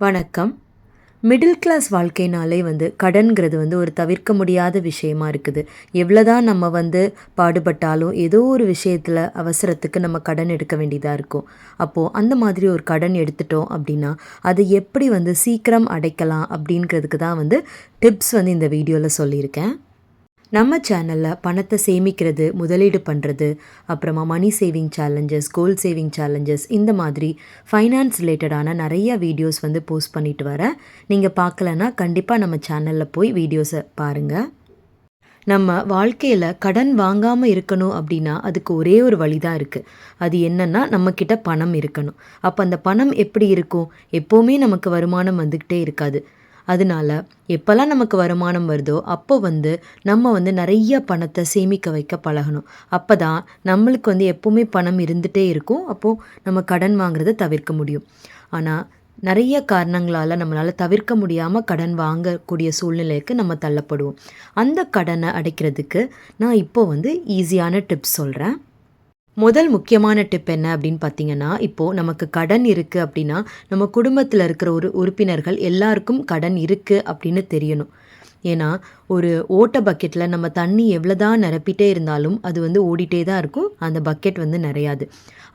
வணக்கம். Middle class வாழ்க்கைனாலே வந்து கடன்கிறது வந்து ஒரு தவிர்க்க முடியாத விஷயமா இருக்குது. எவ்வளோதான் நம்ம வந்து பாடுபட்டாலும் ஏதோ ஒரு விஷயத்தில் அவசரத்துக்கு நம்ம கடன் எடுக்க வேண்டியதாக இருக்கும். அப்போது அந்த மாதிரி ஒரு கடன் எடுத்துட்டோம் அப்படின்னா அதை எப்படி வந்து சீக்கிரம் அடைக்கலாம் அப்படிங்கிறதுக்கு தான் வந்து டிப்ஸ் வந்து இந்த வீடியோவில் சொல்லியிருக்கேன். நம்ம சேனலில் பணத்தை சேமிக்கிறது முதலீடு பண்ணுறது அப்புறமா money saving challenges goal saving challenges இந்த மாதிரி ஃபைனான்ஸ் ரிலேட்டடான நிறைய வீடியோஸ் வந்து போஸ்ட் பண்ணிட்டு வரேன். நீங்கள் பார்க்கலன்னா கண்டிப்பாக நம்ம சேனலில் போய் வீடியோஸை பாருங்கள் நம்ம வாழ்க்கையில் கடன் வாங்காமல் இருக்கணும் அப்படின்னா அதுக்கு ஒரே ஒரு வழி தான் இருக்குது அது என்னென்னா நம்மக்கிட்ட பணம் இருக்கணும். அப்போ அந்த பணம் எப்படி இருக்கும்? எப்போவுமே நமக்கு வருமானம் வந்துக்கிட்டே இருக்காது. அதனால எப்போல்லாம் நமக்கு வருமானம் வருதோ அப்போ வந்து நம்ம வந்து நிறைய பணத்தை சேமிக்க வைக்க பழகணும். அப்போ தான் நம்மளுக்கு வந்து எப்போவுமே பணம் இருந்துகிட்டே இருக்கும். அப்போது நம்ம கடன் வாங்குறதை தவிர்க்க முடியும். ஆனால் நிறைய காரணங்களால் நம்மளால் தவிர்க்க முடியாமல் கடன் வாங்கக்கூடிய சூழ்நிலைக்கு நம்ம தள்ளப்படுவோம். அந்த கடனை அடைக்கிறதுக்கு நான் இப்போ வந்து ஈஸியான டிப்ஸ் சொல்கிறேன் முதல் முக்கியமான டிப் என்ன அப்படின்னு பார்த்தீங்கன்னா இப்போது நமக்கு கடன் இருக்குது அப்படின்னா நம்ம குடும்பத்தில் இருக்கிற ஒரு உறுப்பினர்கள் எல்லாருக்கும் கடன் இருக்குது அப்படின்னு தெரியணும். ஏன்னா ஒரு ஓட்ட பக்கெட்டில் நம்ம தண்ணி எவ்வளோதான் நிரப்பிட்டே இருந்தாலும் அது வந்து ஓடிட்டே தான் இருக்கும். அந்த பக்கெட் வந்து நிறையாது.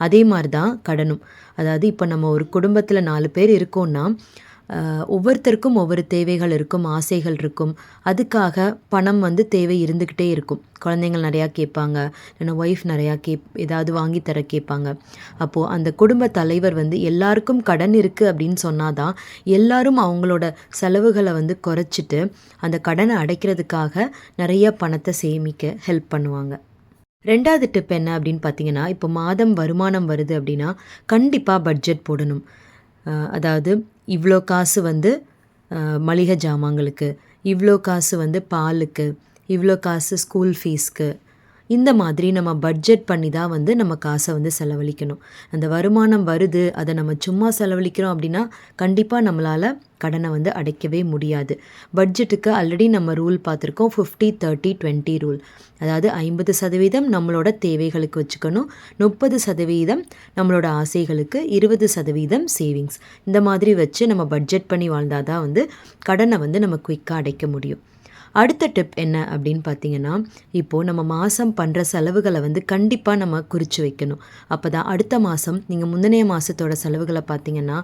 அதே மாதிரி தான் கடனும். அதாவது இப்போ நம்ம ஒரு குடும்பத்தில் நாலு பேர் இருக்கோன்னா ஒவ்வொருத்தருக்கும் ஒவ்வொரு தேவைகள் இருக்கும் ஆசைகள் இருக்கும். அதுக்காக பணம் வந்து தேவை இருந்துக்கிட்டே இருக்கும். குழந்தைங்கள் நிறையா கேட்பாங்க. இல்லைன்னா ஒய்ஃப் நிறையா கேப் ஏதாவது வாங்கி தர கேட்பாங்க. அப்போது அந்த குடும்ப தலைவர் வந்து எல்லாருக்கும் கடன் இருக்குது அப்படின்னு சொன்னாதான் எல்லாரும் அவங்களோட செலவுகளை வந்து குறைச்சிட்டு அந்த கடனை அடைக்கிறதுக்காக நிறைய பணத்தை சேமிக்க ஹெல்ப் பண்ணுவாங்க. ரெண்டாவது டிப் என்ன அப்படின்னு பார்த்தீங்கன்னா இப்போ மாதம் வருமானம் வருது அப்படின்னா கண்டிப்பாக பட்ஜெட் போடணும். அதாவது இவ்வளோ காசு வந்து மளிகை ஜாமான்களுக்கு இவ்வளோ காசு வந்து பாலுக்கு இவ்வளோ காசு ஸ்கூல் ஃபீஸ்க்கு இந்த மாதிரி நம்ம பட்ஜெட் பண்ணி தான் வந்து நம்ம காசை வந்து செலவழிக்கணும். அந்த வருமானம் வருது அதை நம்ம சும்மா செலவழிக்கிறோம் அப்படின்னா கண்டிப்பாக நம்மளால் கடனை வந்து அடைக்கவே முடியாது. பட்ஜெட்டுக்கு ஆல்ரெடி நம்ம ரூல் பார்த்துருக்கோம் ஃபிஃப்டி தேர்ட்டி டுவெண்ட்டி ரூல் அதாவது ஐம்பது சதவீதம் நம்மளோட தேவைகளுக்கு வச்சுக்கணும் முப்பது சதவீதம் நம்மளோட ஆசைகளுக்கு இருபது சதவீதம் சேவிங்ஸ் இந்த மாதிரி வச்சு நம்ம பட்ஜெட் பண்ணி வாழ்ந்தால் தான் வந்து கடனை வந்து நம்ம குயிக்காக அடைக்க முடியும். அடுத்த டிப் என்ன அப்படின்னு பார்த்தீங்கன்னா இப்போது நம்ம மாதம் பண்ணுற செலவுகளை வந்து கண்டிப்பாக நம்ம குறித்து வைக்கணும். அப்போ தான் அடுத்த மாதம் நீங்கள் முந்தினைய மாதத்தோட செலவுகளை பார்த்தீங்கன்னா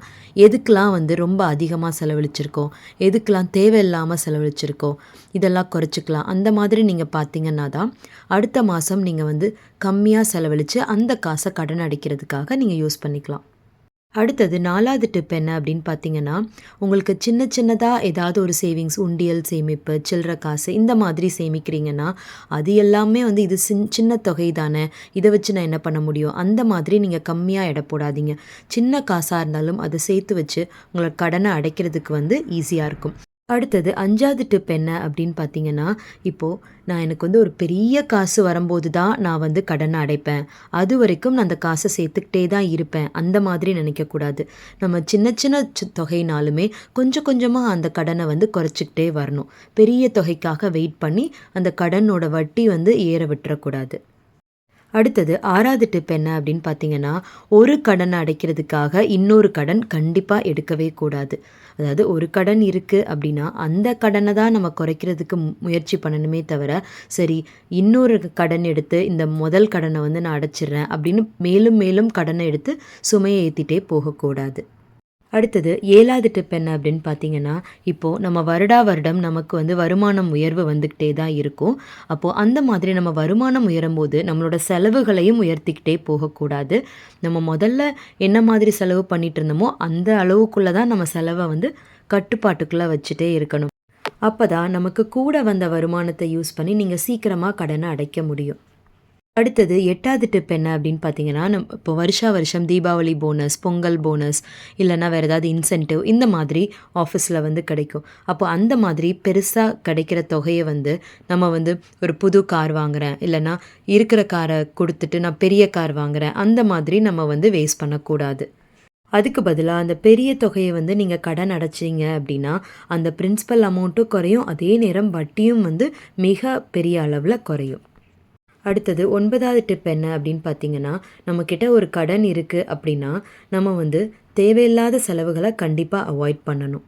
எதுக்கெலாம் வந்து ரொம்ப அதிகமாக செலவழிச்சிருக்கோம்? எதுக்கெலாம் தேவையில்லாமல் செலவழிச்சிருக்கோம்? இதெல்லாம் குறைச்சிக்கலாம். அந்த மாதிரி நீங்கள் பார்த்தீங்கன்னா தான் அடுத்த மாதம் நீங்கள் வந்து கம்மியாக செலவழித்து அந்த காசை கடன் அடைக்கிறதுக்காக நீங்கள் யூஸ் பண்ணிக்கலாம். அடுத்தது நாலாவது டிப் என்ன அப்படின்னு பார்த்தீங்கன்னா உங்களுக்கு சின்ன சின்னதாக ஏதாவது ஒரு சேவிங்ஸ் உண்டியல் சேமிப்பு சில்லற காசு இந்த மாதிரி சேமிக்கிறீங்கன்னா அது எல்லாமே வந்து இது சின் சின்ன தொகை தானே. இதை வச்சு நான் என்ன பண்ண முடியும்? அந்த மாதிரி நீங்கள் கம்மியாக எடை போடாதீங்க. சின்ன காசாக இருந்தாலும் அதை சேர்த்து வச்சு உங்களோட கடனை அடைக்கிறதுக்கு வந்து ஈஸியாக இருக்கும். அடுத்தது அஞ்சாவது டிப் என்ன அப்படின்னு பார்த்தீங்கன்னா இப்போது நான் எனக்கு வந்து ஒரு பெரிய காசு வரும்போது தான் நான் வந்து கடனை அடைப்பேன். அது வரைக்கும் நான் அந்த காசை சேர்த்துக்கிட்டே தான் இருப்பேன். அந்த மாதிரி நினைக்கக்கூடாது. நம்ம சின்ன சின்ன சி- தொகைனாலுமே கொஞ்சம் கொஞ்சமாக அந்த கடனை வந்து குறைச்சிக்கிட்டே வரணும். பெரிய தொகைக்காக வெயிட் பண்ணி அந்த கடனோட வட்டி வந்து ஏற விட்டுறக்கூடாது. அடுத்தது ஆறாவது டிப் என்ன அப்படின்னு பார்த்தீங்கன்னா ஒரு கடனை அடைக்கிறதுக்காக இன்னொரு கடன் கண்டிப்பாக எடுக்கவே கூடாது. அதாவது ஒரு கடன் இருக்குது அப்படின்னா அந்த கடனை தான் நம்ம குறைக்கிறதுக்கு மு- முயற்சி பண்ணணுமே தவிர சரி இன்னொரு கடன் எடுத்து இந்த முதல் கடனை வந்து நான் அடைச்சிடுறேன் அப்படின்னு மேலும் மேலும் கடனை எடுத்து சுமையை ஏற்றிட்டே போகக்கூடாது. அடுத்தது ஏழாவது டிப் என்ன அப்படின்னு பார்த்தீங்கன்னா இப்போது நம்ம வருடா வருடம் நமக்கு வந்து வருமானம் உயர்வு வந்துக்கிட்டே தான் இருக்கும். அப்போது அந்த மாதிரி நம்ம வருமானம் உயரும் போது நம்மளோட செலவுகளையும் உயர்த்திக்கிட்டே போகக்கூடாது. நம்ம முதல்ல என்ன மாதிரி செலவு பண்ணிட்டு இருந்தோமோ அந்த அளவுக்குள்ளே தான் நம்ம செலவை வந்து கட்டுப்பாட்டுக்குள்ளே வச்சுட்டே இருக்கணும். அப்போ தான் நமக்கு கூட வந்த வருமானத்தை யூஸ் பண்ணி நீங்கள் சீக்கிரமாக கடனை அடைக்க முடியும். அடுத்தது எட்டாவது டிப் என்ன அப்படின்னு பார்த்தீங்கன்னா நம்ம இப்போ வருஷா வருஷம் தீபாவளி போனஸ் பொங்கல் போனஸ் இல்லைன்னா வேறு ஏதாவது இன்சென்டிவ் இந்த மாதிரி ஆஃபீஸில் வந்து கிடைக்கும். அப்போ அந்த மாதிரி பெருசாக கிடைக்கிற தொகையை வந்து நம்ம வந்து ஒரு புது கார் வாங்குகிறேன் இல்லைன்னா இருக்கிற காரை கொடுத்துட்டு நான் பெரிய கார் வாங்குகிறேன் அந்த மாதிரி நம்ம வந்து வேஸ்ட் பண்ணக்கூடாது. அதுக்கு பதிலாக அந்த பெரிய தொகையை வந்து நீங்கள் கடன் அடைச்சிங்க அப்படின்னா அந்த பிரின்சிபல் அமௌண்ட்டும் குறையும் அதே நேரம் வட்டியும் வந்து மிக பெரிய அளவில் குறையும். அடுத்தது ஒன்பதாவது டிப் என்ன அப்படின்னு பார்த்தீங்கன்னா நம்மக்கிட்ட ஒரு கடன் இருக்குது அப்படின்னா நம்ம வந்து தேவையில்லாத செலவுகளை கண்டிப்பாக அவாய்ட் பண்ணணும்.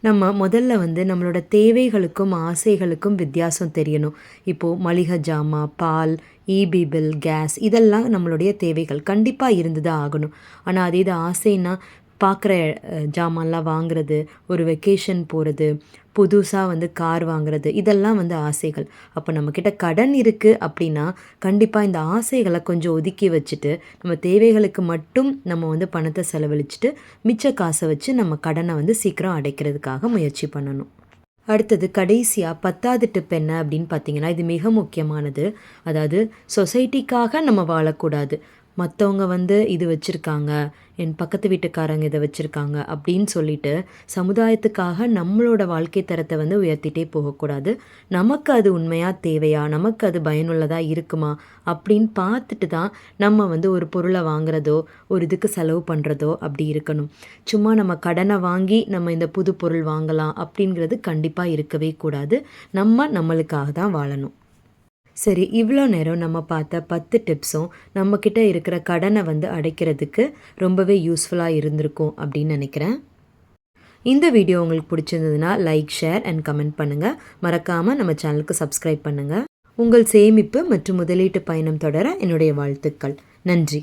நம்ம முதல்ல வந்து நம்மளோட தேவைகளுக்கும் ஆசைகளுக்கும் வித்தியாசம் தெரியணும். இப்போது மளிகை ஜாமான் பால் இபி பில் கேஸ் இதெல்லாம் நம்மளுடைய தேவைகள் கண்டிப்பாக இருந்து தான் ஆகணும். ஆனால் அதே இது ஆசைன்னா பார்க்குற ஜாமான்லாம் வாங்குறது ஒரு வெக்கேஷன் போகிறது புதுசாக வந்து கார் வாங்குறது இதெல்லாம் வந்து ஆசைகள். அப்போ நம்மக்கிட்ட கடன் இருக்குது அப்படின்னா கண்டிப்பாக இந்த ஆசைகளை கொஞ்சம் ஒதுக்கி வச்சுட்டு நம்ம தேவைகளுக்கு மட்டும் நம்ம வந்து பணத்தை செலவழிச்சிட்டு மிச்ச காசை வச்சு நம்ம கடனை வந்து சீக்கிரம் அடைக்கிறதுக்காக முயற்சி பண்ணணும். அடுத்தது கடைசியாக பத்தாவது டிப் என்ன அப்படின்னு பார்த்தீங்கன்னா இது மிக முக்கியமானது. அதாவது சொசைட்டிக்காக நம்ம வாழக்கூடாது. மற்றவங்க வந்து இது வச்சுருக்காங்க என் பக்கத்து வீட்டுக்காரங்க இதை வச்சுருக்காங்க அப்படின்னு சொல்லிட்டு சமுதாயத்துக்காக நம்மளோட வாழ்க்கை தரத்தை வந்து உயர்த்திட்டே போகக்கூடாது. நமக்கு அது உண்மையாக தேவையா நமக்கு அது பயனுள்ளதாக இருக்குமா அப்படின்னு பார்த்துட்டு தான் நம்ம வந்து ஒரு பொருளை வாங்குறதோ ஒரு இதுக்கு செலவு பண்ணுறதோ அப்படி இருக்கணும். சும்மா நம்ம கடனை வாங்கி நம்ம இந்த புது பொருள் வாங்கலாம் அப்படிங்கிறது கண்டிப்பாக இருக்கவே கூடாது. நம்ம நம்மளுக்காக தான் வாழணும். சரி இவ்வளோ நேரம் நம்ம பார்த்த பத்து டிப்ஸும் நம்மக்கிட்ட இருக்கிற கடனை வந்து அடைக்கிறதுக்கு ரொம்பவே யூஸ்ஃபுல்லாக இருந்திருக்கும் அப்படின்னு நினைக்கிறேன். இந்த வீடியோ உங்களுக்கு பிடிச்சிருந்ததுன்னா லைக் ஷேர் அண்ட் கமெண்ட் பண்ணுங்கள் மறக்காமல் நம்ம சேனலுக்கு சப்ஸ்கிரைப் பண்ணுங்கள் உங்கள் சேமிப்பு மற்றும் முதலீட்டு பயணம் தொடர என்னுடைய வாழ்த்துக்கள். நன்றி.